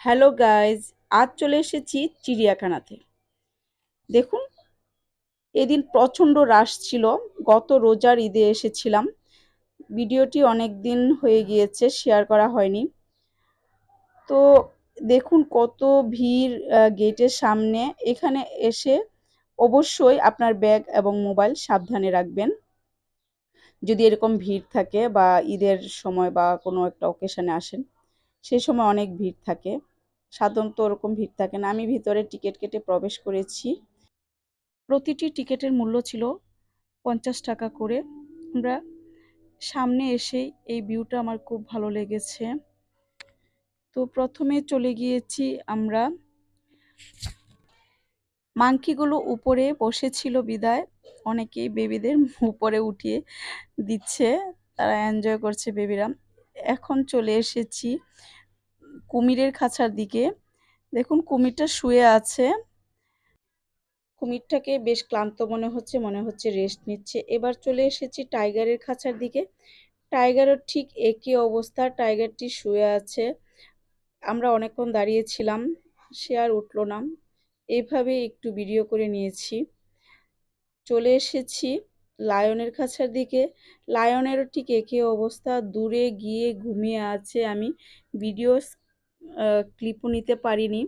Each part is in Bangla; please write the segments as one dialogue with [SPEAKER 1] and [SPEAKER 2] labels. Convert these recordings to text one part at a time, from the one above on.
[SPEAKER 1] হ্যালো গাইজ, আজ চলে এসেছি চিড়িয়াখানাতে। দেখুন, এদিন প্রচণ্ড রাশ ছিল, গত রোজার ঈদে এসেছিলাম। ভিডিওটি অনেক দিন হয়ে গিয়েছে শেয়ার করা হয়নি। তো দেখুন কত ভিড় গেটের সামনে। এখানে এসে অবশ্যই আপনার ব্যাগ এবং মোবাইল সাবধানে রাখবেন। যদি এরকম ভিড় থাকে বা ঈদের সময় বা কোনো একটা অকেশানে আসেন, সেই সময় অনেক ভিড় থাকে। সাধারণত ওরকম ভিড় থাকে না। আমি ভিতরে টিকিট কেটে প্রবেশ করেছি। প্রতিটি টিকিটের মূল্য ছিল পঞ্চাশ টাকা করে। আমরা সামনে এসেই এই ভিউটা আমার খুব ভালো লেগেছে। তো প্রথমে চলে গিয়েছি আমরা। মাংকিগুলো উপরে বসেছিল বিদায়। অনেকেই বেবিদের উপরে উঠিয়ে দিচ্ছে। তারা এনজয় করছে বেবিরা। এখন চলে এসেছি কুমিরের খাঁচার দিকে। দেখুন, কুমিরটা শুয়ে আছে। কুমিরটাকে বেশ ক্লান্ত মনে হচ্ছে মনে হচ্ছে রেস্ট নিচ্ছে। এবার চলে এসেছি টাইগারের খাঁচার দিকে। টাইগারের ঠিক একই অবস্থা টাইগারটি শুয়ে আছে। আমরা অনেকক্ষণ দাঁড়িয়েছিলাম, সে আর উঠল না। এইভাবে একটু ভিডিও করে নিয়েছি। চলে এসেছি লায়নের খাঁচার দিকে। লায়নেরও ঠিক একই অবস্থা, দূরে গিয়ে ঘুমিয়ে আছে আমি। ভিডিও ক্লিপও নিতে পারিনি।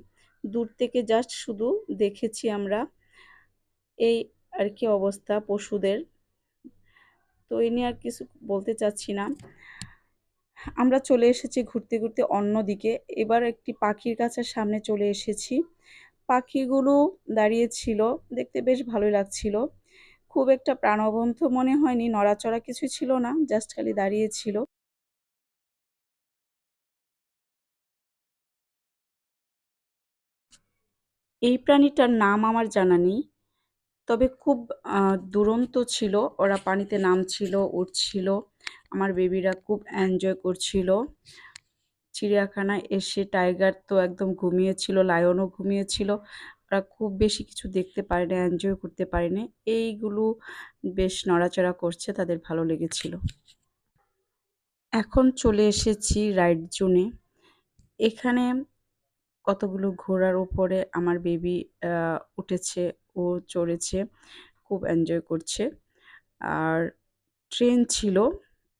[SPEAKER 1] দূর থেকে জাস্ট শুধু দেখেছি আমরা এই আর কি অবস্থা পশুদের। তো এই নিয়ে আর কিছু বলতে চাচ্ছি না। আমরা চলে এসেছি ঘুরতে ঘুরতে অন্য দিকে। এবার একটি পাখির কাছে সামনে চলে এসেছি। পাখিগুলো দাঁড়িয়ে ছিল, দেখতে বেশ ভালোই লাগছিল। খুব একটা প্রাণবন্ত মনে হয়নি, নড়াচড়া কিছু ছিল না জাস্ট খালি দাঁড়িয়ে এই প্রাণীটার নাম আমার জানা নেই। তবে খুব দুরন্ত ছিল। ওরা পানিতে নামছিল উঠছিল আমার বেবিরা খুব এনজয় করছিল। চিড়িয়াখানায় এসে টাইগার তো একদম ঘুমিয়েছিল লায়নও ঘুমিয়েছিল। ওরা খুব বেশি কিছু দেখতে পারে না এনজয় করতে পারে না এইগুলো বেশ নড়াচড়া করছে, তাদের ভালো লেগেছিল। এখন চলে এসেছি রাইড জোনে এখানে কতগুলো ঘোড়ার ওপরে আমার বেবি উঠেছে ও চড়েছে, খুব এনজয় করছে। আর ট্রেন ছিল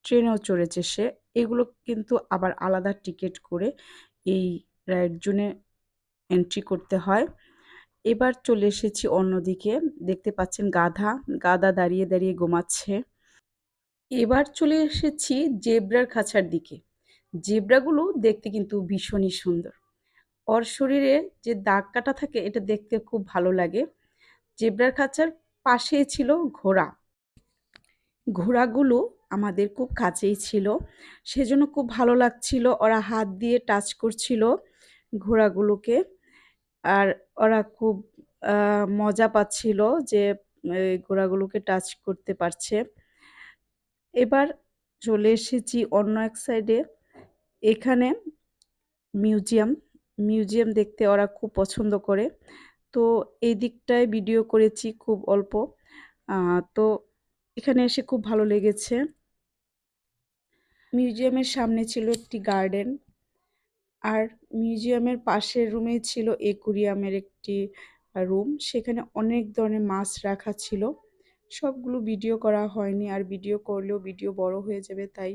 [SPEAKER 1] ট্রেনেও চড়েছে সে। এগুলো কিন্তু আবার আলাদা টিকিট করে এই রাইড জোনে এন্ট্রি করতে হয়। এবার চলে এসেছি অন্যদিকে, দেখতে পাচ্ছেন গাধা গাধা দাঁড়িয়ে দাঁড়িয়ে ঘুমাচ্ছে। এবার চলে এসেছি জেব্রার খাঁচার দিকে। জেব্রাগুলো দেখতে কিন্তু ভীষণই সুন্দর। ওর শরীরে যে দাগ কাটা থাকে, এটা দেখতে খুব ভালো লাগে। জেব্রার খাঁচার পাশেই ছিল ঘোড়া। ঘোড়াগুলো আমাদের খুব কাছেই ছিল। সেজন্য খুব ভালো লাগছিল। ওরা হাত দিয়ে টাচ করছিল ঘোড়াগুলোকে। আর ওরা খুব মজা পাচ্ছিল যে ঘোড়াগুলোকে টাচ করতে পারছে। এবার চলে এসেছি অন্য এক সাইডে। এখানে মিউজিয়াম মিউজিয়াম দেখতে ওরা খুব পছন্দ করে। তো এই দিকটায় ভিডিও করেছি খুব অল্প। তো এখানে এসে খুব ভালো লেগেছে। মিউজিয়ামের সামনে ছিল একটি গার্ডেন। আর মিউজিয়ামের পাশের রুমে ছিল একুরিয়ামের একটি রুম। সেখানে অনেক ধরনের মাছ রাখা ছিল। সবগুলো ভিডিও করা হয়নি। আর ভিডিও করলেও ভিডিও বড় হয়ে যাবে, তাই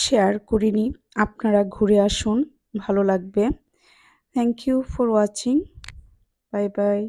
[SPEAKER 1] শেয়ার করিনি। আপনারা ঘুরে আসুন। ভালো লাগবে। Thank you for watching bye bye